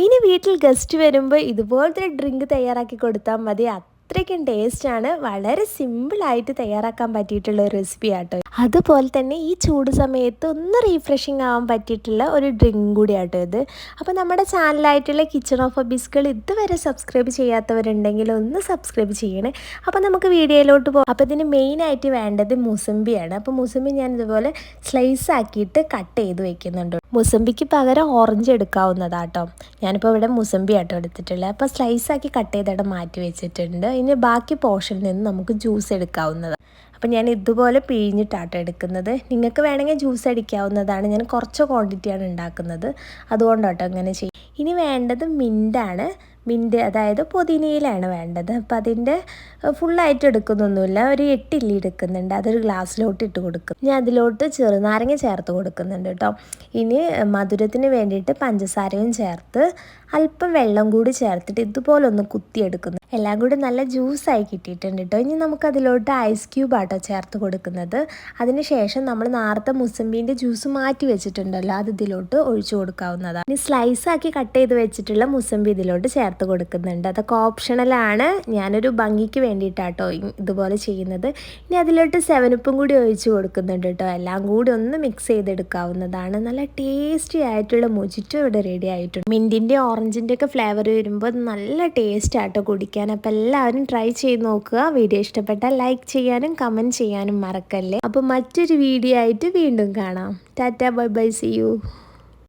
ഇനി വീട്ടിൽ ഗസ്റ്റ് വരുമ്പോൾ ഇതുപോലത്തെ ഡ്രിങ്ക് തയ്യാറാക്കി കൊടുത്താൽ മതി. അത്രയ്ക്കും ടേസ്റ്റാണ് വളരെ സിമ്പിളായിട്ട് തയ്യാറാക്കാൻ പറ്റിയിട്ടുള്ള റെസിപ്പി ആട്ടോ അതുപോലെ തന്നെ ഈ ചൂട് സമയത്ത് ഒന്ന് റീഫ്രഷിങ് ആവാൻ പറ്റിയിട്ടുള്ള ഒരു ഡ്രിങ്ക് കൂടിയാട്ടോ ഇത്. അപ്പോൾ നമ്മുടെ ചാനലായിട്ടുള്ള കിച്ചൺ ഓഫ് ഹബീസുകൾ ഇതുവരെ സബ്സ്ക്രൈബ് ചെയ്യാത്തവരുണ്ടെങ്കിൽ ഒന്ന് സബ്സ്ക്രൈബ് ചെയ്യണേ. അപ്പോൾ നമുക്ക് വീഡിയോയിലോട്ട് പോകാം അപ്പോൾ ഇതിന് മെയിനായിട്ട് വേണ്ടത് മുസമ്പിയാണ്. അപ്പോൾ മുസമ്പി ഞാൻ ഇതുപോലെ സ്ലൈസ് ആക്കിയിട്ട് കട്ട് ചെയ്ത് വെക്കുന്നുണ്ട്. മുസമ്പിക്ക് പകരം ഓറഞ്ച് എടുക്കാവുന്നതാട്ടോ. ഞാനിപ്പോൾ ഇവിടെ മുസമ്പി ആട്ടോ എടുത്തിട്ടുള്ളത്. അപ്പോൾ സ്ലൈസ് ആക്കി കട്ട് ചെയ്തിട്ട് മാറ്റി വെച്ചിട്ടുണ്ട്. ഇനി ബാക്കി പോർഷനിൽ നിന്ന് നമുക്ക് ജ്യൂസ് എടുക്കാവുന്നതാണ് അപ്പോൾ ഞാൻ ഇതുപോലെ പിഴിഞ്ഞിട്ടാട്ടോ എടുക്കുന്നത്. നിങ്ങൾക്ക് വേണമെങ്കിൽ ജ്യൂസ് അടിക്കാവുന്നതാണ്. ഞാൻ കുറച്ച് ക്വാണ്ടിറ്റിയാണ് ഉണ്ടാക്കുന്നത്. അതുകൊണ്ടാട്ടോ അങ്ങനെ ചെയ്യും ഇനി വേണ്ടത് മിന്റാണ് മിന്റ് അതായത് പുതിനയിലാണ് വേണ്ടത്. അപ്പം അതിന്റെ ഫുള്ളായിട്ട് എടുക്കുന്നൊന്നുമില്ല. ഒരു എട്ടില്ലി എടുക്കുന്നുണ്ട്. അതൊരു ഗ്ലാസ്സിലോട്ട് ഇട്ട് കൊടുക്കും. ഞാൻ അതിലോട്ട് ചെറുനാരങ്ങ ചേർത്ത് കൊടുക്കുന്നുണ്ട് കേട്ടോ. ഇനി മധുരത്തിന് വേണ്ടിയിട്ട് പഞ്ചസാരയും ചേർത്ത് അല്പം വെള്ളം കൂടി ചേർത്തിട്ട് ഇതുപോലൊന്ന് കുത്തിയെടുക്കുന്നു. എല്ലാം കൂടി നല്ല ജ്യൂസായി കിട്ടിയിട്ടുണ്ട് കേട്ടോ ഇനി നമുക്കതിലോട്ട് ഐസ് ക്യൂബ് ആട്ടോ ചേർത്ത് കൊടുക്കുന്നത്. അതിന് ശേഷം നമ്മൾ നേരത്തെ മുസമ്പീന്റെ ജ്യൂസ് മാറ്റി വെച്ചിട്ടുണ്ടല്ലോ അത് ഇതിലോട്ട് ഒഴിച്ചു കൊടുക്കാവുന്നതാണ്. ഇനി സ്ലൈസ് ആക്കി കട്ട് ചെയ്ത് വെച്ചിട്ടുള്ള മുസമ്പി ഇതിലോട്ട് ചേർത്ത് കൊടുക്കുന്നുണ്ട്. അതൊക്കെ ഓപ്ഷണലാണ് ഞാനൊരു ഭംഗിക്ക് വേണ്ടിയിട്ടാട്ടോ ഇതുപോലെ ചെയ്യുന്നത്. ഇനി അതിലോട്ട് സെവനപ്പും കൂടി ഒഴിച്ചു കൊടുക്കുന്നുണ്ട് കേട്ടോ എല്ലാം കൂടി ഒന്ന് മിക്സ് ചെയ്തെടുക്കാവുന്നതാണ്. നല്ല ടേസ്റ്റി ആയിട്ടുള്ള മുജിറ്റോ ഇവിടെ റെഡി ആയിട്ടുണ്ട്. മിന്റിന്റെ ഓറഞ്ചിന്റെ ഒക്കെ ഫ്ലേവർ വരുമ്പോൾ നല്ല ടേസ്റ്റ് ആട്ടോ കുടിക്കാൻ. അപ്പോൾ എല്ലാവരും ട്രൈ ചെയ്ത് നോക്കുക. വീഡിയോ ഇഷ്ടപ്പെട്ടാൽ ലൈക്ക് ചെയ്യാനും കമന്റ് ചെയ്യാനും മറക്കല്ലേ. അപ്പോൾ മറ്റൊരു വീഡിയോ ആയിട്ട് വീണ്ടും കാണാം. Tata bye bye see you